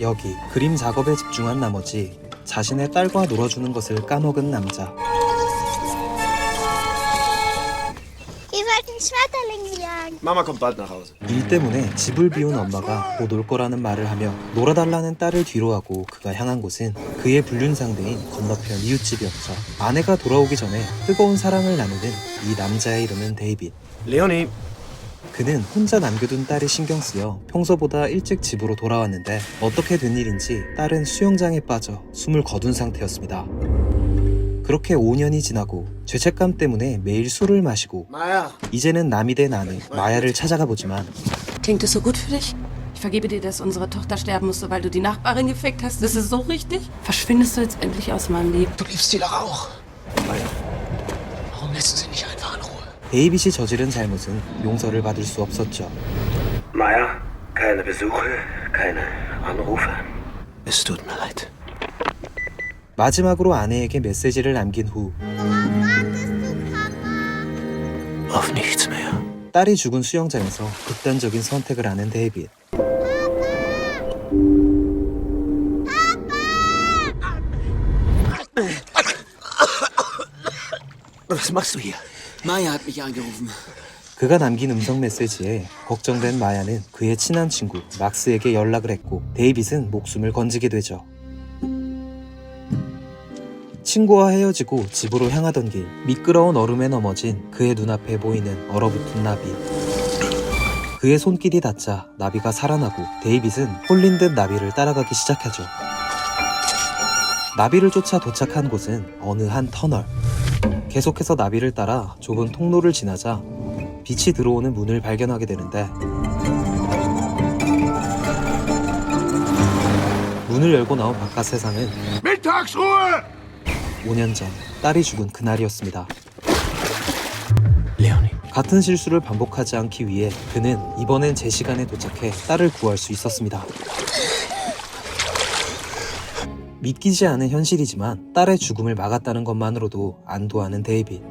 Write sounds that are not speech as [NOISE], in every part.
여기 그림 작업에 집중한 나머지 자신의 딸과 놀아주는 것을 까먹은 남자. Wir wollten Schmetterlinge jagen. Mama kommt bald nach Hause. 일 때문에 집을 비운 엄마가 곧 올 거라는 말을 하며 놀아달라는 딸을 뒤로하고 그가 향한 곳은 그의 불륜 상대인 건너편 이웃집이었죠. 아내가 돌아오기 전에 뜨거운 사랑을 나누는 이 남자의 이름은 데이빗. Leonie, 그는 혼자 남겨둔 딸이 신경 쓰여 평소보다 일찍 집으로 돌아왔는데 어떻게 된 일인지 딸은 수영장에 빠져 숨을 거둔 상태였습니다. 그렇게 5년이 지나고 죄책감 때문에 매일 술을 마시고 Maya, 이제는 남이 된 아내 마야를 찾아가 보지만 Klingt es so gut für dich? Ich vergebe dir, dass unsere Tochter sterben musste, weil du die Nachbarin gefickt hast. Das ist so richtig? Verschwindest du jetzt endlich aus meinem Leben? Du liebst sie doch auch. 데이빗이 저지른 잘못은 용서를 받을 수 없었죠. Maya, keine Besuche, keine Anrufe. Es tut mir leid. 마지막으로 아내에게 메시지를 남긴 후 Auf nichts mehr. 딸이 죽은 수영장에서 극단적인 선택을 하는 데이빗. Was machst du hier? Maya hat mich angerufen. 그가 남긴 음성 메시지에 걱정된 마야는 그의 친한 친구 막스에게 연락을 했고 데이빗은 목숨을 건지게 되죠. 친구와 헤어지고 집으로 향하던 길 미끄러운 얼음에 넘어진 그의 눈앞에 보이는 얼어붙은 나비. 그의 손길이 닿자 나비가 살아나고 데이빗은 홀린 듯 나비를 따라가기 시작하죠. 나비를 쫓아 도착한 곳은 어느 한 터널. 계속해서 나비를 따라 좁은 통로를 지나자 빛이 들어오는 문을 발견하게 되는데 문을 열고 나온 바깥 세상은 Mittagsruhe! 5년 전 딸이 죽은 그날이었습니다. Leonie. 같은 실수를 반복하지 않기 위해 그는 이번엔 제 시간에 도착해 딸을 구할 수 있었습니다. 믿기지 않은 현실이지만 딸의 죽음을 막았다는 것만으로도 안도하는 데이빗.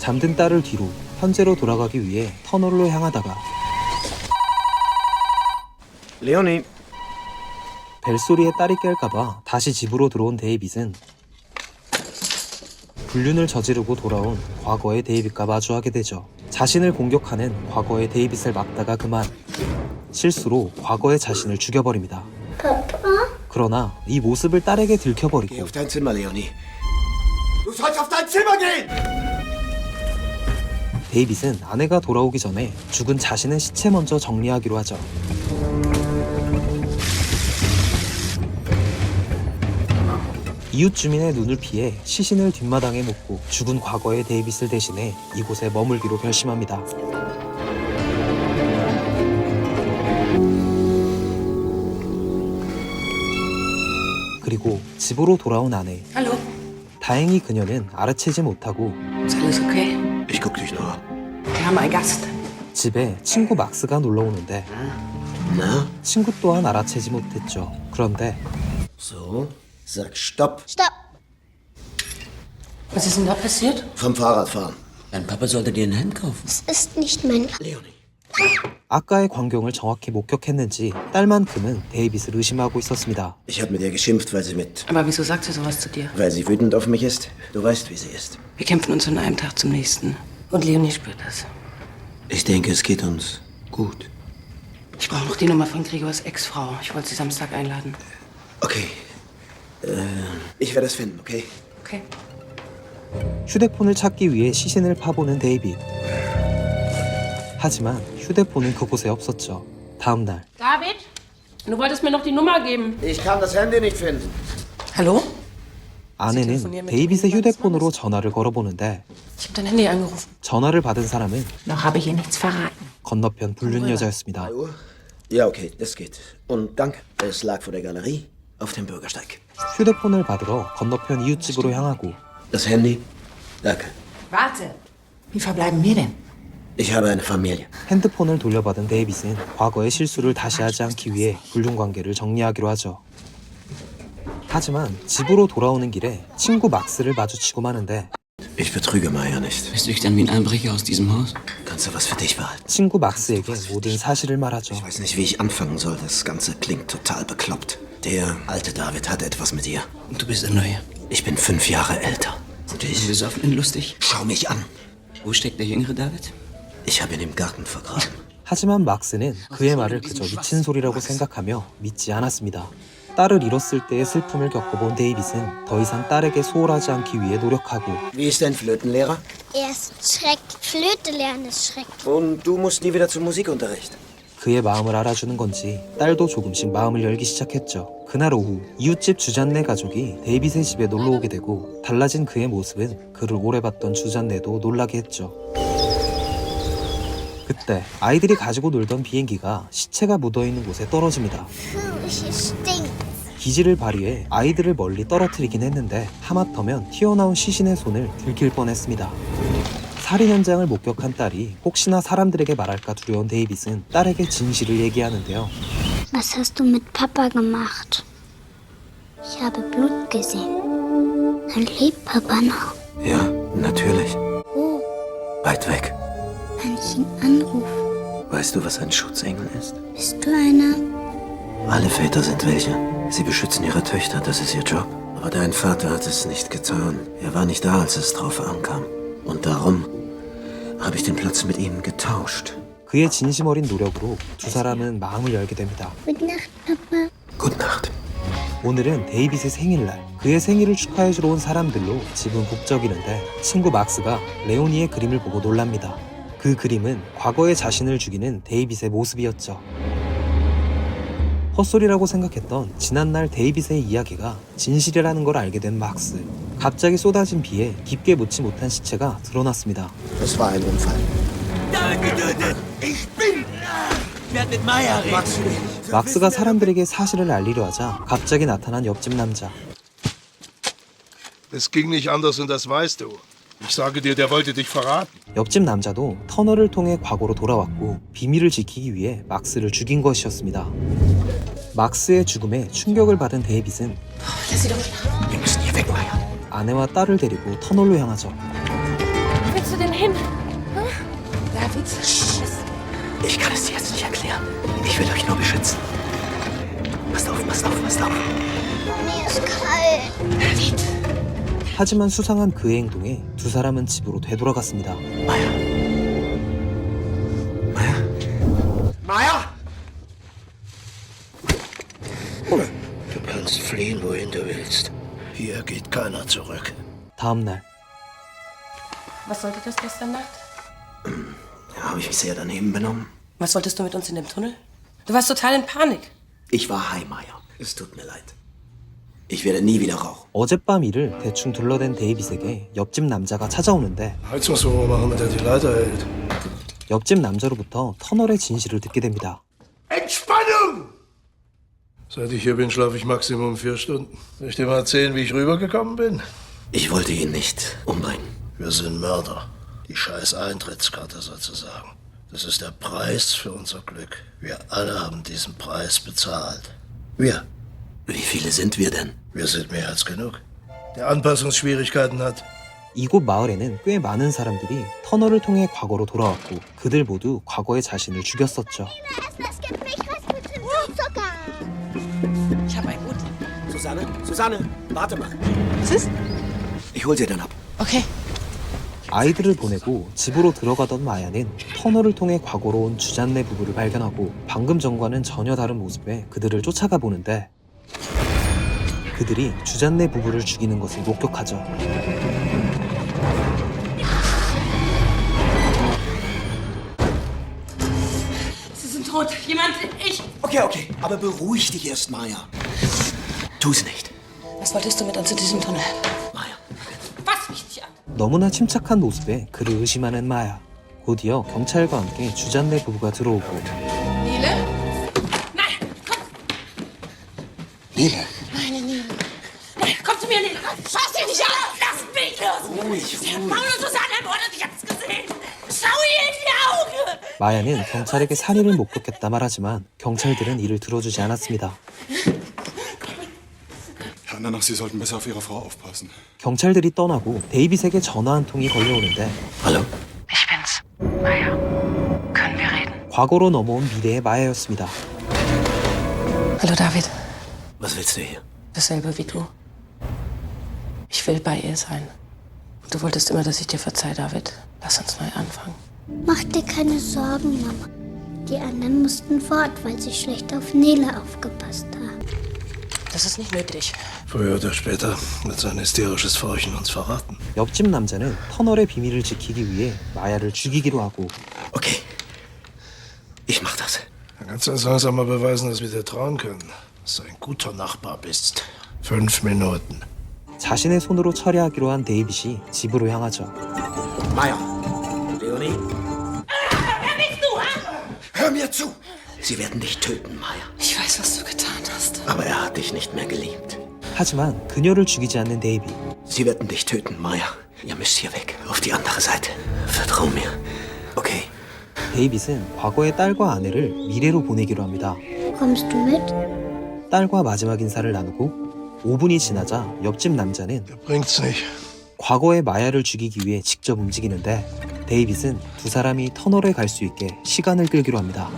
잠든 딸을 뒤로 현재로 돌아가기 위해 터널로 향하다가 Leonie, 벨소리에 딸이 깰까봐 다시 집으로 들어온 데이빗은 불륜을 저지르고 돌아온 과거의 데이빗과 마주하게 되죠. 자신을 공격하는 과거의 데이빗을 막다가 그만 실수로 과거의 자신을 죽여버립니다. 그러나 이 모습을 딸에게 들켜버리고 auf dein Zimmer, Leonie. Du sollst auf dein Zimmer gehen! 데이빗은 아내가 돌아오기 전에 죽은 자신의 시체 먼저 정리하기로 하죠. 이웃 주민의 눈을 피해 시신을 뒷마당에 묻고 죽은 과거의 데이빗을 대신해 이곳에 머물기로 결심합니다. 그리고 집으로 돌아온 아내. Hallo? 다행히 그녀는 알아채지 못하고 Ist alles okay? Ich guck dich nur. Wir haben einen Gast. 집에 친구 막스가 놀러 오는데 Na? 친구 또한 알아채지 못했죠. 그런데 So, sag Stopp. Stopp. Was ist denn da passiert? Vom Fahrradfahren. Dein Papa sollte dir ein Hemd kaufen. Es ist nicht mein. Leonie. 아까의 광경을 정확히 목격했는지 딸만큼은 데이빗을 의심하고 있었습니다. Ich habe mit ihr geschimpft, weil sie mit. Aber wieso sagt sie sowas zu dir? Weil sie wütend auf mich ist. Du weißt, wie sie ist. Wir kämpfen uns von einem Tag zum nächsten. Und Leonie spürt das. Ich denke, es geht uns gut. Ich brauche noch die Nummer von Gregors Ex-Frau. Ich wollte sie Samstag einladen. Okay. Äh, ich werde es finden, okay? Okay. 휴대폰을 찾기 위해 시신을 파보는 데이빗. 하지만 휴대폰은 그곳에 없었죠. 다음 날 David? Du wolltest mir noch die Nummer geben. Ich kann das Handy nicht finden. Hallo? 아내는 데이빗의 휴대폰으로 전화를 걸어보는데 Ich habe dein Handy angerufen. 전화를 받은 사람은 Noch habe ich ihr nichts verraten. 건너편 불륜 여자였습니다. 3 Uhr? Ja, okay, das geht. Und danke. Es lag vor der Galerie auf dem Bürgersteig. 휴대폰을 받으러 건너편 이웃집으로 향하고 Das Handy? Danke. Warte. Wie verbleiben wir denn? Ich habe eine Familie. 핸드폰을 돌려받은 데이빗은 과거의 실수를 다시 하지 않기 위해 불륜 관계를 정리하기로 하죠. 하지만 집으로 돌아오는 길에 친구 막스를 마주치고 마는데 Ich betrüge Maya nicht. Bist du dann wie ein Einbrecher aus diesem Haus? Kannst du was für dich behalten? 친구 막스에게 모든 사실을 말하죠. Ich weiß nicht, wie ich anfangen soll. Das Ganze klingt total bekloppt. Der alte David hatte etwas mit ihr. Und du bist der Neue. Ich bin fünf Jahre älter. Und ich... Besoffen und lustig. Schau mich an. Wo steckt der jüngere David? Ich habe ihn im Garten vergraben. 하지만 막스는 그의 말을 그저 미친 소리라고 생각하며 믿지 않았습니다. 딸을 잃었을 때의 슬픔을 겪어본 데이빗은 더 이상 딸에게 소홀하지 않기 위해 노력하고 Wie ist dein Flötenlehrer? Er ist Schreck. Flöte lernen ist Schreck. Und du musst nie wieder zum Musikunterricht. 그의 마음을 알아주는 건지 딸도 조금씩 마음을 열기 시작했죠. 그날 오후 이웃집 주잔네 가족이 데이빗의 집에 놀러 오게 되고 달라진 그의 모습은 그를 오래 봤던 주잔네도 놀라게 했죠. 그때 아이들이 가지고 놀던 비행기가 시체가 묻어있는 곳에 떨어집니다. 기지를 발휘해 아이들을 멀리 떨어뜨리긴 했는데 하마터면 튀어나온 시신의 손을 들킬 뻔했습니다. 살인 현장을 목격한 딸이 혹시나 사람들에게 말할까 두려운 데이빗은 딸에게 진실을 얘기하는데요. Was hast du mit Papa gemacht? Ich habe Blut gesehen. Dann lebt Papa noch. Ja, natürlich. Wo? Weit weg. Kann ich ihn anrufen? Weißt du, was ein Schutzengel ist? Bist du einer? Alle Väter sind welche. Sie beschützen ihre Töchter, das ist ihr Job. Aber dein Vater hat es nicht getan. Er war nicht da, als es drauf ankam. Und darum habe ich den Platz mit ihm getauscht. 그의 진심 어린 노력으로 두 사람은 마음을 열게 됩니다. Gute Nacht, Papa. Gute Nacht. 오늘은 데이빗의 생일날 그의 생일을 축하해주러 온 사람들로 집은 북적이는데 친구 막스가 레오니의 그림을 보고 놀랍니다. 그 그림은 과거의 자신을 죽이는 데이빗의 모습이었죠. 헛소리라고 생각했던 지난날 데이빗의 이야기가 진실이라는 걸 알게 된 막스. 갑자기 쏟아진 비에 깊게 묻지 못한 시체가 드러났습니다. Das war ein Unfall. 막스가 사람들에게 사실을 알리려 하자 갑자기 나타난 옆집 남자. Es ging nicht anders und das weißt du. Ich sage dir, der wollte dich verraten. 옆집 남자도 터널을 통해 과거로 돌아왔고 비밀을 지키기 위해 막스를 죽인 것이었습니다. 막스의 죽음에 충격을 받은 데이빗은 Wir müssen hier weg, Maya. 아내와 딸을 데리고 터널로 향하죠. 하지만 수상한 그의 행동에 두 사람은 집으로 되돌아갔습니다. Maya. Maya? Maya! Du kannst fliehen, wohin du willst. Hier geht keiner zurück. 다음 날 Was sollte das gestern Nacht? [CLEARS THROAT] Habe ich mich sehr daneben benommen? Was wolltest du mit uns in dem Tunnel? Du warst total in Panik. Ich war high, Maya. Es tut mir leid. Ich werde nie wieder rauchen. 어젯밤 일을 대충 둘러댄 데이빗에게 옆집 남자가 찾아오는데 Heizungsrohr machen, damit er die Leiter hält. 옆집 남자로부터 터널의 진실을 듣게 됩니다. Entspannung! Seit ich hier bin, schlafe ich Maximum vier Stunden. Soll ich dir mal erzählen, wie ich rübergekommen bin? Ich wollte ihn nicht umbringen. Wir sind Mörder. Die scheiß Eintrittskarte sozusagen. Das ist der Preis für unser Glück. Wir alle haben diesen Preis bezahlt. Wir. Wie viele sind wir denn? Wir sind mehr als genug. Der Anpassungsschwierigkeiten hat. 이곳 마을에는 꽤 많은 사람들이 터널을 통해 과거로 돌아왔고 그들 모두 과거의 자신을 죽였었죠. Es gibt mich was mit dem Zucker. Ich habe ein Gut. Susanne, Susanne, warte mal. Was ist? Ich hol sie dann ab. Okay. 아이들을 보내고 집으로 들어가던 마야는 터널을 통해 과거로 온 주잔네 부부를 발견하고 방금 전과는 전혀 다른 모습에 그들을 쫓아가 보는데 그들이 주잔네 부부를 죽이는 것을 목격하죠. Sie sind tot. Jemand, ich. Okay, okay, aber beruhig dich erst, Maya. Tu's nicht. Was wolltest du mit uns in diesem Tunnel? Maya. Was mich dich an? 너무나 침착한 모습에 그를 의심하는 마야. 곧이어 경찰과 함께 주잔네 부부가 들어오고 Nele, Nein, komm zu mir, Nele. Schau sie nicht an. Lass mich los. Ruhig, ruhig. Paul und Susanne ermordet. Ich hab's gesehen. Schau ihr in die Augen. 마야는 경찰에게 살인을 목격했다 말하지만 경찰들은 이를 들어주지 않았습니다. Herr Andernach, Sie sollten besser auf Ihre Frau aufpassen. 경찰들이 떠나고 데이빗에게 전화 한 통이 걸려오는데 Hallo? Ich bin's, Maya. 과거로 넘어온 미래의 마야였습니다. Hallo David, Was willst du hier? dasselbe wie du. Ich will bei ihr sein. Du wolltest immer, dass ich dir verzeih, David. Lass uns neu anfangen. Mach dir keine Sorgen, Mama. Die anderen mussten fort, weil sie schlecht auf Nele aufgepasst haben. Das ist nicht nötig. Früher oder später wird sein hysterisches Furchen uns verraten. 옆집 남자는 터널의 비밀을 지키기 위해 마야를 죽이기로 하고 Okay. Ich mach das. Dann kannst du uns langsam mal beweisen, dass wir dir trauen können. Dass du ein guter Nachbar bist. Fünf Minuten. 자신의 손으로 처리하기로 한 데이빗이 집으로 향하죠. Meier. Leonie. Hör mir zu! Sie werden dich töten, Meier. Ich weiß, was du getan hast. Aber er hat dich nicht mehr geliebt. 하지만 그녀를 죽이지 않는 데이빗. Sie werden dich töten, Meier. Ihr müsst hier weg. Auf die andere Seite. Vertrau mir. Okay. 데이빗은 과거의 딸과 아내를 미래로 보내기로 합니다. Kommst du mit? 딸과 마지막 인사를 나누고 5분이 지나자 옆집 남자는. 과거의 마야를 죽이기 위해 직접 움직이는데 데이빗은 두 사람이 터널에 갈 수 있게 시간을 끌기로 합니다.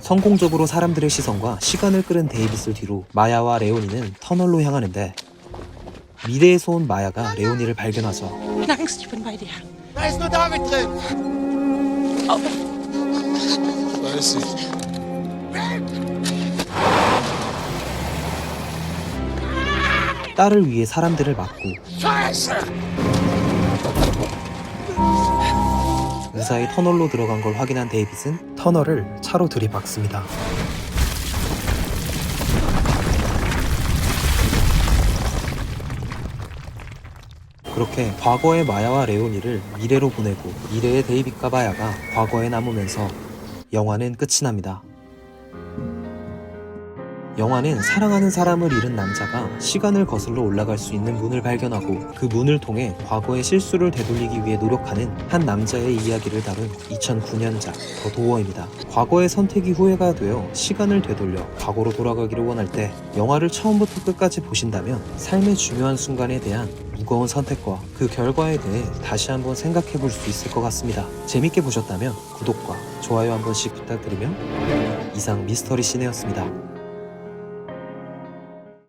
성공적으로 사람들의 시선과 시간을 끌은 데이빗을 뒤로 마야와 레오니는 터널로 향하는데 미래에서 온 마야가 레오니를 발견하죠. Keine Angst, ich bin bei dir. Da ist nur David drin. Da ist sie. 딸을 위해 사람들을 막고 무사히 터널로 들어간 걸 확인한 데이빗은 터널을 차로 들이박습니다. 그렇게 과거의 마야와 레오니를 미래로 보내고 미래의 데이빗과 마야가 과거에 남으면서 영화는 끝이 납니다. 영화는 사랑하는 사람을 잃은 남자가 시간을 거슬러 올라갈 수 있는 문을 발견하고 그 문을 통해 과거의 실수를 되돌리기 위해 노력하는 한 남자의 이야기를 다룬 2009년작 더 도어입니다. 과거의 선택이 후회가 되어 시간을 되돌려 과거로 돌아가기를 원할 때 영화를 처음부터 끝까지 보신다면 삶의 중요한 순간에 대한 무거운 선택과 그 결과에 대해 다시 한번 생각해 볼 수 있을 것 같습니다. 재밌게 보셨다면 구독과 좋아요 한 번씩 부탁드리며 이상 미스터리 시네였습니다.